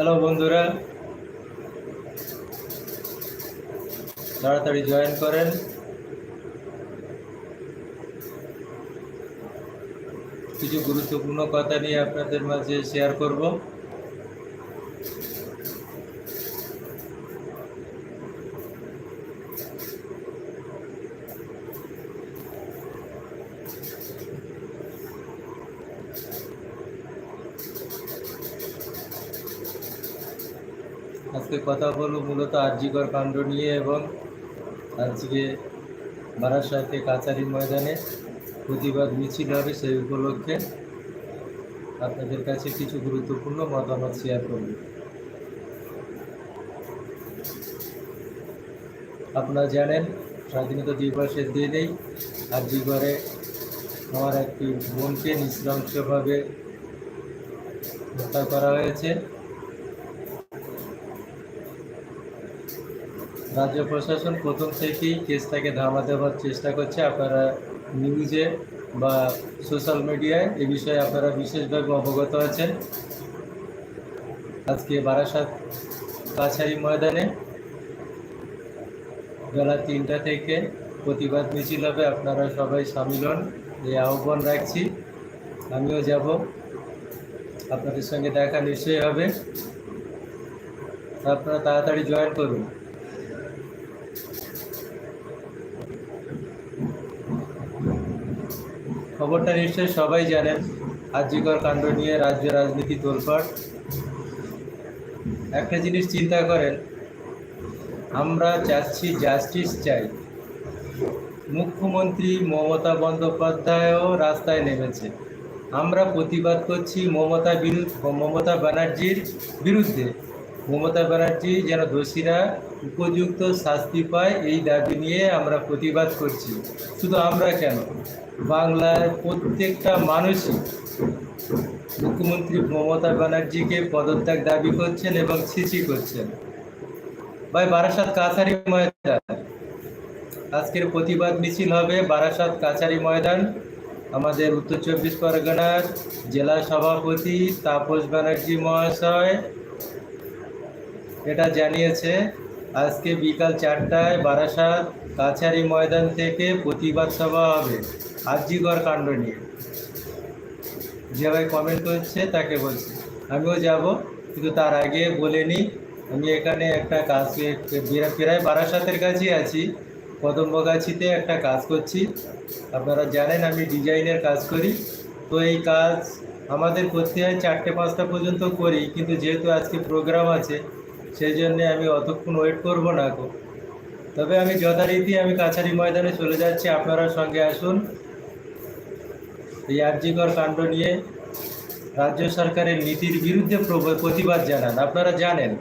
Hello বন্ধুরা। তাড়াতাড়ি join করেন। কিছু গুরুত্বপূর্ণ কথা নিয়ে আপনাদের মাঝে শেয়ার করব। আজকে কথা বলব মূলত আরজিকর কাণ্ড নিয়ে এবং আজকে বারাসাতে কাছারি ময়দানে প্রতিবাদ মিছিল হবে সেই উপলক্ষে আপনাদের কাছে কিছু গুরুত্বপূর্ণ মতামত শেয়ার করব। আপনারা জানেন, স্বাধীনতা দিবসের দিনেই আরজিগড়ে আমার একটি বোনকে নৃশংসভাবে হত্যা করা হয়েছে। রাজ্য প্রশাসন প্রথম থেকেই কেসটাকে ধামা দেওয়ার চেষ্টা করছে। আপনারা নিউজে বা সোশ্যাল মিডিয়ায় এ বিষয়ে আপনারা বিশেষভাবে অবগত আছেন। আজকে বারাসাত কাছারি ময়দানে বেলা তিনটা থেকে প্রতিবাদ মিছিল হবে। আপনারা সবাই সামিল হন। এই আহ্বান রাখছি। আমিও যাব। আপনাদের সঙ্গে দেখা নিশ্চয়ই হবে। আপনারা তাড়াতাড়ি জয়েন করুন। খবরটা নিশ্চয়ই সবাই জানেন। আর্যিকর কাণ্ড নিয়ে রাজ্য রাজনীতি তোলপাড়। একটা জিনিস চিন্তা করেন, আমরা চাচ্ছি জাস্টিস চাই। মুখ্যমন্ত্রী মমতা বন্দ্যোপাধ্যায়ও রাস্তায় নেমেছে। আমরা প্রতিবাদ করছি মমতা বিরুদ্ধ মমতা ব্যানার্জির বিরুদ্ধে। মমতা ব্যানার্জি যেন দোষীরা উপযুক্ত শাস্তি পায়, এই দাবি নিয়ে আমরা প্রতিবাদ করছি। শুধু আমরা কেন? বাংলার প্রত্যেকটা মানুষই মুখ্যমন্ত্রী মমতা ব্যানার্জিকে পদত্যাগ দাবি করছেন এবং ছিচি করছেন। ভাই, বারাসাত কাছারি ময়দান। আজকের প্রতিবাদ মিছিল হবে বারাসাত কাছারি ময়দান। আমাদের উত্তর চব্বিশ পরগনার জেলা সভাপতি তাপস ব্যানার্জি মহাশয় এটা জানিয়েছে আজকে বিকাল চারটায় বারাসাত কাছারি ময়দান থেকে প্রতিবাদ সভা হবে। আরজিগড় কাণ্ড নিয়ে। যে ভাই কমেন্ট করছে তাকে বলছি। আমিও যাব, কিন্তু তার আগে বলে নিই, আমি এখানে একটা কাজ প্রায় বারাসাতের কাছেই আছি, কদম্বগাছিতে একটা কাজ করছি। আপনারা জানেন আমি ডিজাইনের কাজ করি। তো এই কাজ আমাদের করতে হয় চারটে পাঁচটা পর্যন্ত করি, কিন্তু যেহেতু আজকে প্রোগ্রাম আছে সেই জন্যে আমি অতক্ষণ ওয়েট করব না গো। তবে আমি যথারীতি আমি কাছারি ময়দানে চলে যাচ্ছি আপনারা সঙ্গে আসুন। এই আর্যিকর কাণ্ড নিয়ে রাজ্য সরকারের নীতির বিরুদ্ধে প্রতিবাদ জানান। আপনারা জানেন,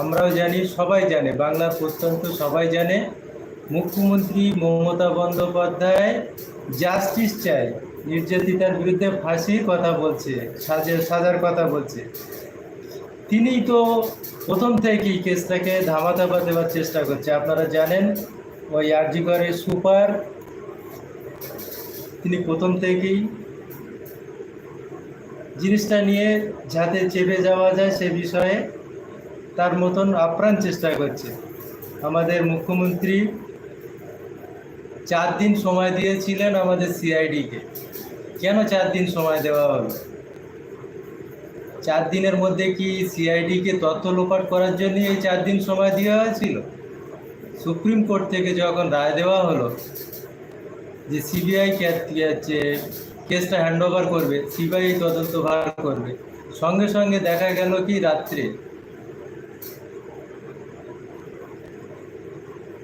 আমরাও জানি, সবাই জানে, বাংলার প্রত্যন্ত সবাই জানে, মুখ্যমন্ত্রী মমতা বন্দ্যোপাধ্যায় জাস্টিস চায়, নির্যাতিতার বিরুদ্ধে ফাঁসির কথা বলছে সাজের সাজার কথা বলছে। তিনি তো প্রথম থেকেই কেসটাকে ধামা ধাপা দেওয়ার চেষ্টা করছে। আপনারা জানেন, ওই আরজিগড়ের সুপার, তিনি প্রথম থেকেই জিনিসটা নিয়ে যাতে চেপে যাওয়া যায় সে বিষয়ে তার মতন আপ্রাণ চেষ্টা করছে। আমাদের মুখ্যমন্ত্রী চার দিন সময় দিয়েছিলেন আমাদের সিআইডিকে কেন চার দিন সময় দেওয়া হলো? চার দিনের মধ্যে কি সিআইডিকে তথ্য লোপাট করার জন্য এই চার দিন সময় দেওয়া হয়েছিল? সুপ্রিম কোর্ট থেকে যখন রায় দেওয়া হলো যে সিবিআই যে কেসটা হ্যান্ড ওভার করবে সিবিআই তদন্ত ভার করবে, সঙ্গে সঙ্গে দেখা গেল কি রাত্রে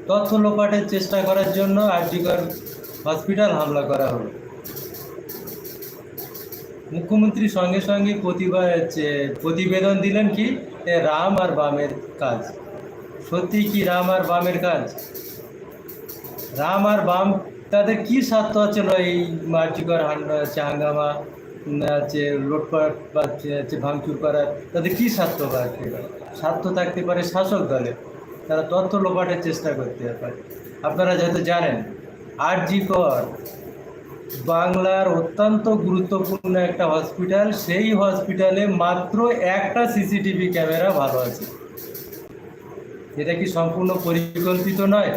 তথ্য লোপাটের চেষ্টা করার জন্য আরজিকর হসপিটাল হামলা করা হলো। মুখ্যমন্ত্রী সঙ্গে সঙ্গে প্রতিবাদ যে- প্রতিবেদন দিলেন কি? রাম আর বামের কাজ। সত্যি কি রাম আর বামের কাজ? রাম আর বাম তাদের কি স্বার্থ ছিল এই মার্জিকর হচ্ছে হাঙ্গামা হচ্ছে লোটপাট বা হচ্ছে- ভাঙচুর করার তাদের কি স্বার্থ থাকতে পারে? স্বার্থ থাকতে পারে শাসক দলের তারা তথ্য লোপাটের চেষ্টা করতে পারে। আপনারা যেহেতু জানেন আর জি কর বাংলার অত্যন্ত গুরুত্বপূর্ণ একটা হসপিটাল সেই হসপিটালে মাত্র একটা সিসিটিভি ক্যামেরা ভালো আছে। এটা কি সম্পূর্ণ পরিকল্পিত নয়?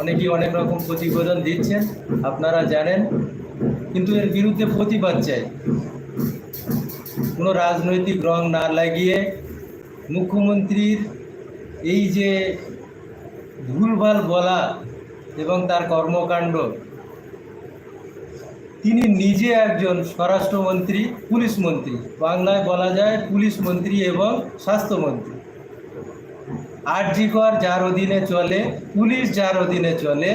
অনেকেই অনেক রকম প্রতিবেদন দিচ্ছেন, আপনারা জানেন, কিন্তু এর বিরুদ্ধে প্রতিবাদ চাই। কোনো রাজনৈতিক রং না লাগিয়ে মুখ্যমন্ত্রীর এই যে ভুলভাল বলা এবং তার কর্মকাণ্ড। তিনি নিজে একজন স্বরাষ্ট্রমন্ত্রী, পুলিশ মন্ত্রী। বাংলায় বলা যায় পুলিশ মন্ত্রী এবং স্বাস্থ্যমন্ত্রী। আরজিকর যার অধীনে চলে, পুলিশ যার অধীনে চলে,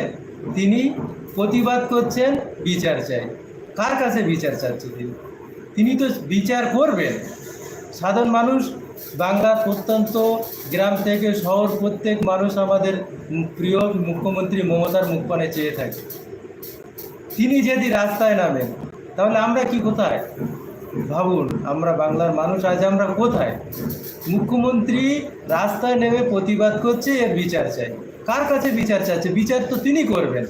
তিনি প্রতিবাদ করছেন, বিচার চাই কার কাছে বিচার চাচ্ছে তিনি? তিনি তো বিচার করবেন। সাধারণ মানুষ বাংলার প্রত্যন্ত গ্রাম থেকে শহর প্রত্যেক মানুষ আমাদের প্রিয় মুখ্যমন্ত্রী মমতার মুখপানে চেয়ে থাকে। তিনি যদি রাস্তায় নামেন, তাহলে আমরা কি কোথায়? ভাবুন, আমরা বাংলার মানুষ, আজ আমরা কোথায়? মুখ্যমন্ত্রী রাস্তায় নেমে প্রতিবাদ করছে, এর বিচার চাই। কার কাছে বিচার চাচ্ছে? বিচার তো তিনি করবেন।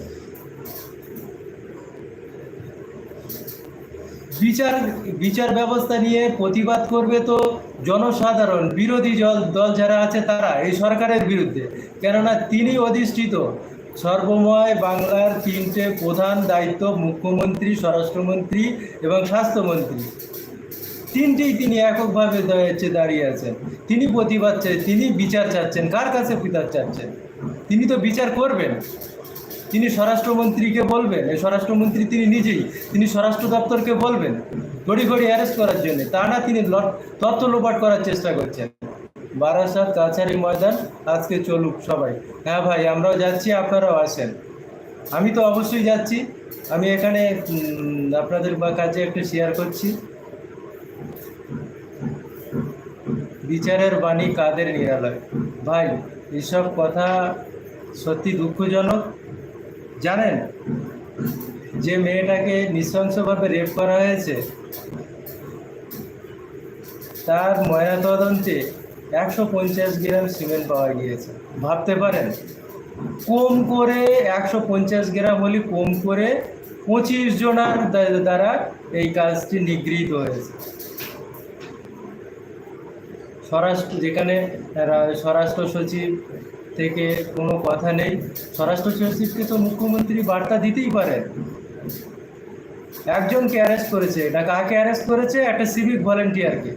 বিচার বিচার ব্যবস্থা নিয়ে প্রতিবাদ করবে তো জনসাধারণ, বিরোধী দল দল যারা আছে তারা, এই সরকারের বিরুদ্ধে। কেননা তিনি অধিষ্ঠিত। সর্বময় বাংলার তিনটে প্রধান দায়িত্ব মুখ্যমন্ত্রী, স্বরাষ্ট্রমন্ত্রী এবং স্বাস্থ্যমন্ত্রী। তিনটেই তিনি এককভাবে দাঁড়িয়ে আছেন। তিনি প্রতিবাদ তিনি বিচার চাচ্ছেন। কার কাছে বিচার চাচ্ছেন? তিনি তো বিচার করবেন। তিনি স্বরাষ্ট্রমন্ত্রীকে বলবেন, এই স্বরাষ্ট্রমন্ত্রী তিনি নিজেই, তিনি স্বরাষ্ট্র দপ্তরকে বলবেন ঘড়ি ঘড়ি অ্যারেস্ট করার জন্য। তা না, তিনি তথ্য লোপাট করার চেষ্টা করছেন। বারাসাত কাছারি ময়দান, আজকে চলুক সবাই। হ্যাঁ ভাই, আমরাও যাচ্ছি, আপনারাও আসেন। আমি তো অবশ্যই যাচ্ছি। আমি এখানে আপনাদের বা কাছে একটু শেয়ার করছি। বিচারের বাণী কাদের নিরালয়? ভাই, এসব কথা সত্যি দুঃখজনক। জানেন? যে মেয়েটাকে নৃশংসভাবে রেপ করা হয়েছে, তার ময়নাতদন্তে একশো পঞ্চাশ গ্রাম সিমেন্ট পাওয়া গিয়েছে। ভাবতে পারেন, কম করে একশো পঞ্চাশ গ্রাম হলে কম করে পঁচিশ জনার দ্বারা এই কাজটি নিগৃহীত হয়েছে। স্বরাষ্ট্র, যেখানে স্বরাষ্ট্র সচিব থেকে কোনো কথা নেই। স্বরাষ্ট্র সচিবকে তো মুখ্যমন্ত্রী বার্তা দিতেই পারেন একজনকে অ্যারেস্ট করেছে। এটা কাকে অ্যারেস্ট করেছে? একটা সিভিক ভলেন্টিয়ারকে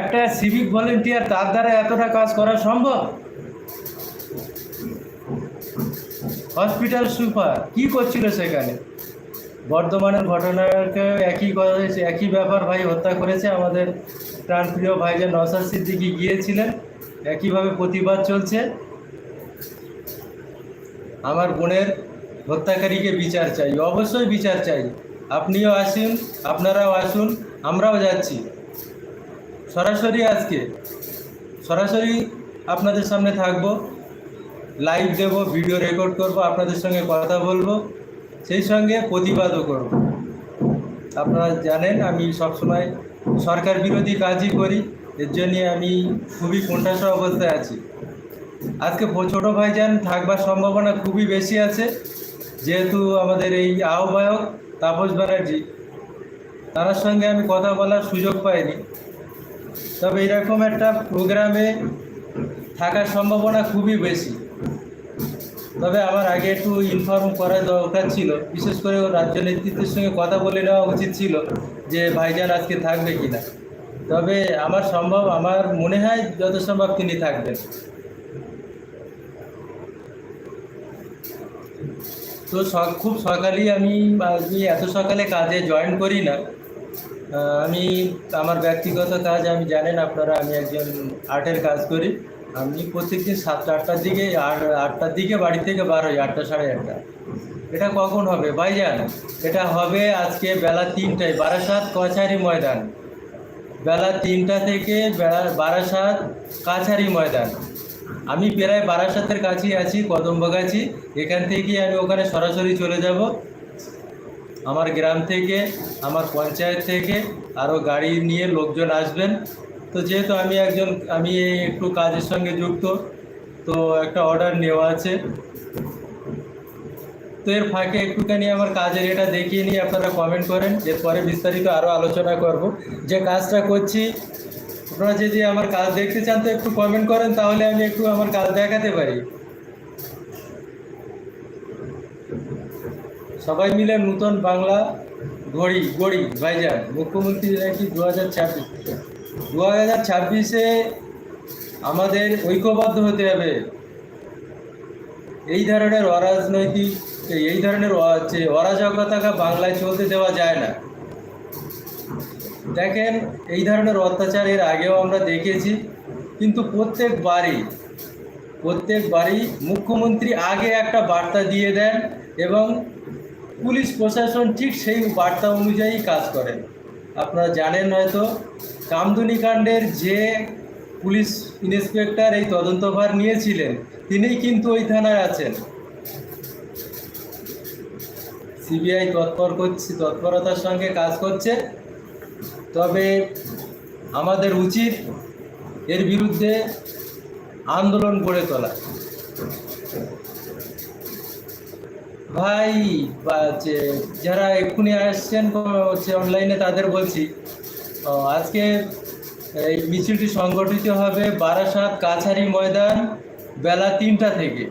একটা সিভিক ভলেন্টিয়ার তার দ্বারা এতটা কাজ করা সম্ভব? হসপিটাল সুপার কি করছিল সেখানে? বর্ধমানের ঘটনাকে একই কথা হয়েছে, একই ব্যাপার ভাই হত্যা করেছে আমাদের প্রাণপ্রিয় ভাইজান নসার সিদ্দিকি গিয়েছিলেন। একইভাবে প্রতিবাদ চলছে। আমার বোনের হত্যাকারীকে বিচার চাই, অবশ্যই বিচার চাই। আপনিও আসুন, আপনারাও আসুন, আমরাও যাচ্ছি। সরাসরি আজকে, সরাসরি আপনাদের সামনে থাকব, লাইভ দেব, ভিডিও রেকর্ড করব, আপনাদের সঙ্গে কথা বলব, সেই সঙ্গে প্রতিবাদও করব। আপনারা জানেন, আমি সবসময় সরকার বিরোধী কাজই করি। এর জন্যে আমি খুবই কোণঠাসা অবস্থায় আছি। আজকে ছোট ভাইজান থাকবার সম্ভাবনা খুবই বেশি আছে, যেহেতু আমাদের এই আহ্বায়ক তাপস ব্যানার্জি। তার সঙ্গে আমি কথা বলার সুযোগ পাইনি। তবে এরকম একটা প্রোগ্রামে থাকার সম্ভাবনা খুবই বেশি। তবে আমার আগে একটু ইনফর্ম করা দরকার ছিল। বিশেষ করে রাজ্য নেতৃত্বের সঙ্গে কথা বলে নেওয়া উচিত ছিল যে ভাইজান আজকে থাকবে কিনা। তবে আমার সম্ভব, আমার মনে হয় যত সম্ভব তিনি থাকবেন। তো খুব সকালেই আমি আমি এত সকালে কাজে জয়েন করি না। আমি, আমার ব্যক্তিগত কাজ, আমি জানেন আপনারা, আমি একজন আর্টের কাজ করি। আমি প্রত্যেকদিন সাতটা, আটটার দিকে, আট, আটটার দিকে বাড়ি থেকে বার হই, আটটা সাড়ে আটটা। এটা কখন হবে? ভাইজান, এটা হবে আজকে বেলা তিনটায়, বারাসাত কছারি ময়দান। বেলা তিনটা থেকে বেলা বারাসাত কাছারি ময়দান। আমি প্রায় বারাসাতের কাছেই আছি, কদম্বগাছি। এখান থেকে আমি ওখানে সরাসরি চলে যাব। আমার গ্রাম থেকে, আমার পঞ্চায়েত থেকে আরও গাড়ি নিয়ে লোকজন আসবেন। তো যেহেতু আমি একজন, আমি একটু কাজের সঙ্গে যুক্ত, তো একটা অর্ডার নেওয়া আছে। তো এর ফাঁকে একটুখানি আমার কাজের এটা দেখিয়ে নিয়ে আপনারা কমেন্ট করেন এরপরে বিস্তারিত আরও আলোচনা করব। যে কাজটা করছি, আপনারা যদি আমার কাজ দেখতে চান তো একটু কমেন্ট করেন, তাহলে আমি একটু আমার কাজ দেখাতে পারি। সবাই মিলে নূতন বাংলা গড়ি গড়ি ভাইজান, মুখ্যমন্ত্রী নাকি দু হাজার ছাব্বিশ? দু হাজার ছাব্বিশে আমাদের ঐক্যবদ্ধ হতে হবে। এই ধরনের অরাজনৈতিক এই ধরনের যে অরাজকতাকে বাংলায় চলতে দেওয়া যায় না। দেখেন, এই ধরনের অত্যাচার এর আগেও আমরা দেখেছি, কিন্তু প্রত্যেকবারই প্রত্যেকবারই মুখ্যমন্ত্রী আগে একটা বার্তা দিয়ে দেন এবং পুলিশ প্রশাসন ঠিক সেই বার্তা অনুযায়ী কাজ করেন। আপনারা জানেন হয়তো, কামদুনি কাণ্ডের যে পুলিশ ইন্সপেক্টর এই তদন্তভার নিয়েছিলেন, তিনিই কিন্তু ওই থানায় আছেন। সিবিআই তৎপর করছে, তৎপরতার সঙ্গে কাজ করছে। তবে আমাদের উচিত এর বিরুদ্ধে আন্দোলন গড়ে তোলা। ভাই যারা এক্ষুনি আসছেন হচ্ছে অনলাইনে তাদের বলছি আজকে এই মিছিলটি সংগঠিত হবে বারাসাত কাছারি ময়দান বেলা তিনটা থেকে।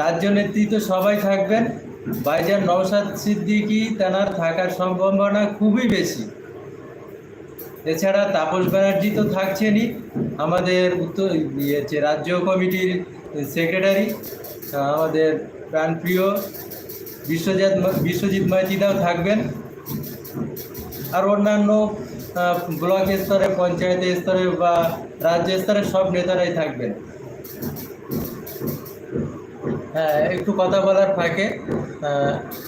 রাজ্য নেতৃত্ব সবাই থাকবেন। বাইজার নওশাদ সিদ্দিকি তেনার থাকার সম্ভাবনা খুবই বেশি। এছাড়া তাপস ব্যানার্জি তো থাকছেনই, আমাদের উত্তর ইয়ে যে রাজ্য কমিটির সেক্রেটারি, আমাদের প্রাণপ্রিয় বিশ্বজিৎ বিশ্বজিৎ মাইতিদাও থাকবেন। আর অন্যান্য ব্লক স্তরে, পঞ্চায়েত স্তরে বা রাজ্য স্তরে সব নেতারাই থাকবেন। হ্যাঁ একটু কথা বলার ফাঁকে।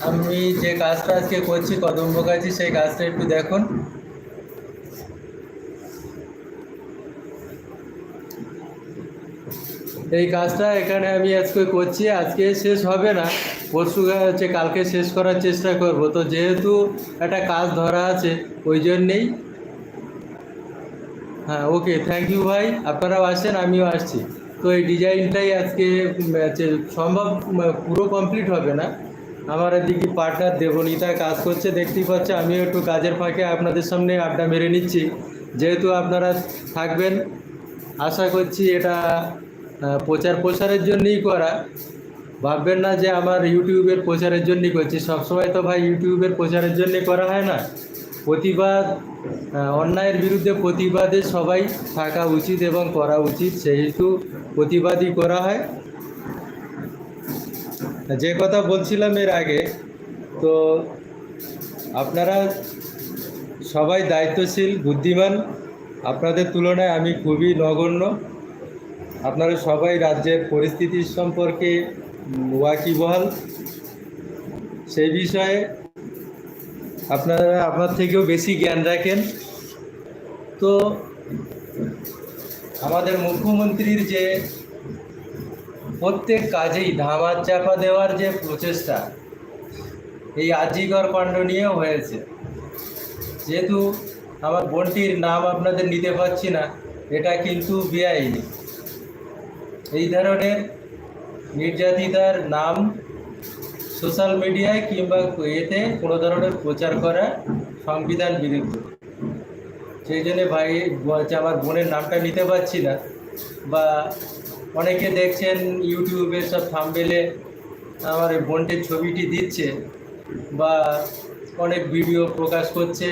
আমি যে কাজটা আজকে করছি, কদম্ব গাছি সেই কাজটা একটু দেখুন। এই কাজটা এখানে আমি আজকে করছি, আজকে শেষ হবে না। পরশু হচ্ছে কালকে শেষ করার চেষ্টা করব। তো যেহেতু একটা কাজ ধরা আছে, ওই জন্যেই। হ্যাঁ ওকে থ্যাংক ইউ ভাই। আপনারাও আসেন, আমিও আসছি। তো এই ডিজাইনটাই আজকে সম্ভব পুরো কমপ্লিট হবে না। আমার এদিকে পার্টনার দেবনীতা কাজ করছে, দেখতেই পাচ্ছে আমিও একটু কাজের ফাঁকে আপনাদের সামনে আড্ডা মেরে নিচ্ছি। যেহেতু আপনারা থাকবেন, আশা করছি এটা প্রচার প্রসারের জন্যই করা। ভাববেন না যে আমার ইউটিউবের প্রচারের জন্যই করছি। সবসময় তো ভাই ইউটিউবের প্রচারের জন্যে করা হয় না। প্রতিবাদ অন্যায়ের বিরুদ্ধে প্রতিবাদে সবাই থাকা উচিত এবং করা উচিত। সেহেতু প্রতিবাদই করা হয়। যে কথা বলছিলাম এর আগে, তো আপনারা সবাই দায়িত্বশীল, বুদ্ধিমান। আপনাদের তুলনায় আমি খুবই নগণ্য। আপনারা সবাই রাজ্যের পরিস্থিতির সম্পর্কে ওয়াকিবহাল। সেই বিষয়ে আপনারা আপনার থেকেও বেশি জ্ঞান রাখেন। তো আমাদের মুখ্যমন্ত্রীর যে প্রত্যেক কাজেই ধামার চাপা দেওয়ার যে প্রচেষ্টা, এই আজিগর কাণ্ড নিয়েও হয়েছে। যেহেতু আমার বোনটির নাম আপনাদের নিতে পারছি না, এটা কিন্তু বেআইনি। এই ধরনের নির্যাতিতার নাম সোশ্যাল মিডিয়ায় কিংবা এতে কোনো ধরনের প্রচার করা সংবিধান বিরুদ্ধ। সেই জন্যে ভাই আমার বোনের নামটা নিতে পারছি না বা অনেকে দেখছেন ইউটিউবে সব থাম্বেলে আমার এই বোনটির ছবিটি দিচ্ছে বা অনেক ভিডিও প্রকাশ করছে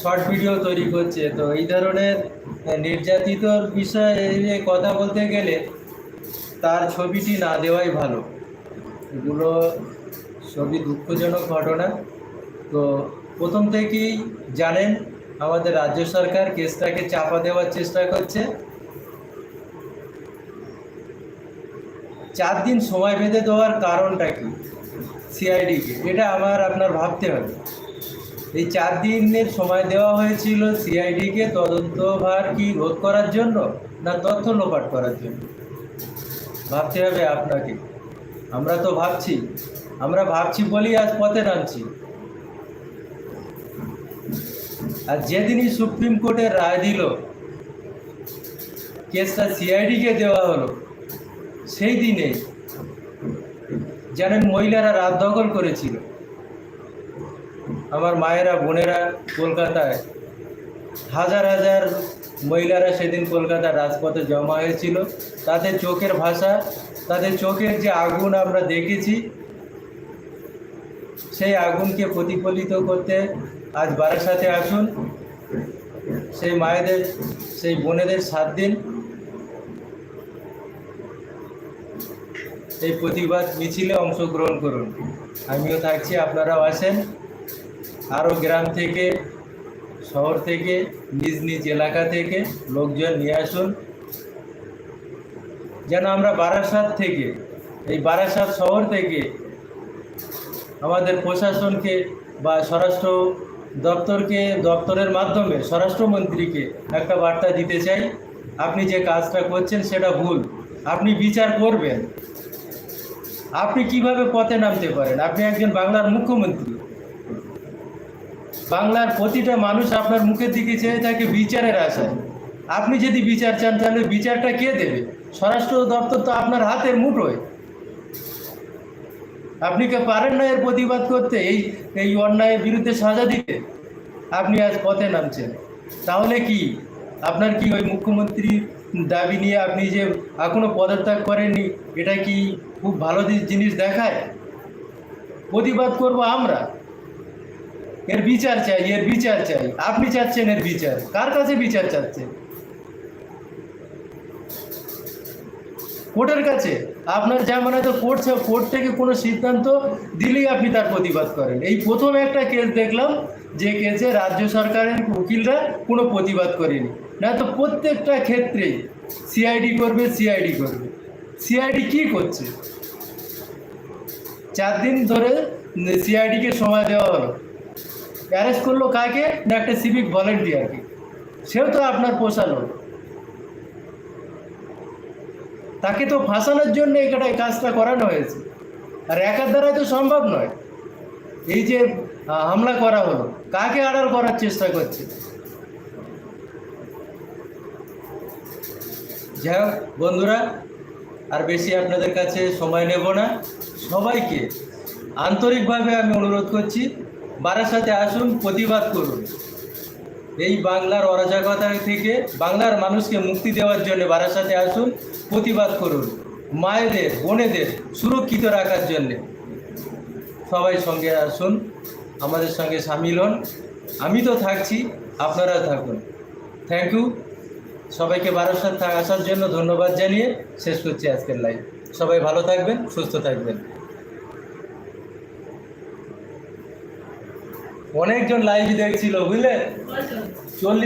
শর্ট ভিডিও তৈরি করছে। তো এই ধরনের নির্যাতিতর বিষয়ে কথা বলতে গেলে তার ছবিটি না দেওয়াই ভালো। এগুলো সবই দুঃখজনক ঘটনা। তো প্রথম থেকেই জানেন, আমাদের রাজ্য সরকার কেসটাকে চাপা দেওয়ার চেষ্টা করছে। চার দিন সময় বেঁধে দেওয়ার কারণটা কি? সিআইডিকে এটা আমার আপনার ভাবতে হবে। এই চার দিনের সময় দেওয়া হয়েছিল সিআইডিকে তদন্তভার কি রোধ করার জন্য না তথ্য লোপাট করার জন্য? ভাবতে হবে আপনাকে। আমরা তো ভাবছি। আমরা ভাবছি বলেই আজ পথে নামছি। আর যেদিনই সুপ্রিম কোর্টের রায় দিল, কেসটা সিআইডিকে দেওয়া হলো সেই দিনে জানেন মহিলারা রাত দখল করেছিল, আমার মায়েরা, বোনেরা কলকাতায়, হাজার হাজার মহিলারা সেদিন কলকাতার রাজপথে জমা হয়েছিল। তাদের চোখের ভাষা, তাদের চোখের যে আগুন আমরা দেখেছি, সেই আগুনকে প্রতিফলিত করতে আজ বারের সাথে আসুন। সেই মায়েদের, সেই বোনেদের সাত দিন এই প্রতিবাদ মিছিলে অংশগ্রহণ করুন। আমিও থাকছি, আপনারাও আসেন। আরও গ্রাম থেকে, শহর থেকে, নিজ নিজ এলাকা থেকে লোকজন নিয়ে আসুন। যেন আমরা বারাসাত থেকে, এই বারাসাত শহর থেকে আমাদের প্রশাসনকে বা স্বরাষ্ট্র দপ্তরকে, দপ্তরের মাধ্যমে, স্বরাষ্ট্রমন্ত্রীকে একটা বার্তা দিতে চাই। আপনি যে কাজটা করছেন সেটা ভুল। আপনি বিচার করবেন। আপনি কীভাবে পথে নামতে পারেন? আপনি একজন বাংলার মুখ্যমন্ত্রী। বাংলার প্রতিটা মানুষ আপনার মুখের দিকে চেয়ে থাকে বিচারের আশায়। আপনি যদি বিচার চান, তাহলে বিচারটা কে দেবে? স্বরাষ্ট্র দপ্তর তো আপনার হাতের মুঠোয়। আপনি কে পারেন না এর প্রতিবাদ করতে? এই এই অন্যায়ের বিরুদ্ধে সাজা দিতে? আপনি আজ পথে নামছেন। তাহলে কি? আপনার কি ওই মুখ্যমন্ত্রীর দাবি নিয়ে আপনি যে এখনও পদত্যাগ করেননি, এটা কি খুব ভালো জিনিস দেখায়? প্রতিবাদ করব আমরা। এর বিচার চাই, এর বিচার চাই। আপনি চাচ্ছেন এর বিচার। কার কাছে বিচার চাচ্ছেন? কোর্টের কাছে। আপনার যা মানে তো কোর্ট কোর্ট থেকে কোনো সিদ্ধান্ত দিলেই আপনি তার প্রতিবাদ করেন। এই প্রথম একটা কেস দেখলাম, যে কেসে রাজ্য সরকারের উকিলরা কোনো প্রতিবাদ করেনি। না তো প্রত্যেকটা ক্ষেত্রেই সিআইডি করবে সিআইডি করবে। সিআইডি কি করছে? চার দিন ধরে সিআইডিকে সময় দেওয়া হলো। অ্যারেস্ট করল কাকে? না একটা সিভিক ভলেন্টিয়ারকে। সেও তো আপনার পোষালো তাকে তো ফাঁসানোর জন্য এটা কাজটা করানো হয়েছে। আর একার দ্বারাই তো সম্ভব নয়। এই যে হামলা করা হলো, কাকে আড়াল করার চেষ্টা করছে? যাই হোক, বন্ধুরা, আর বেশি আপনাদের কাছে সময় নেব না। সবাইকে আন্তরিকভাবে আমি অনুরোধ করছি বারাসাতে আসুন, প্রতিবাদ করুন। এই বাংলার অরাজকতা থেকে, বাংলার মানুষকে মুক্তি দেওয়ার জন্য বারাসাতে আসুন, প্রতিবাদ করুন। মায়েদের, বোনেদের সুরক্ষিত রাখার জন্য। সবাই সঙ্গে আসুন, আমাদের সঙ্গে সামিল হন। আমি তো থাকছি, আপনারাও থাকুন। থ্যাংক ইউ সবাইকে বারাসাত সাথে আসার জন্য ধন্যবাদ জানিয়ে শেষ করছি আজকের লাইভ সবাই ভালো থাকবেন সুস্থ থাকবেন। অনেকজন লাইভ দেখছিল বুঝলেন? চল্লিশ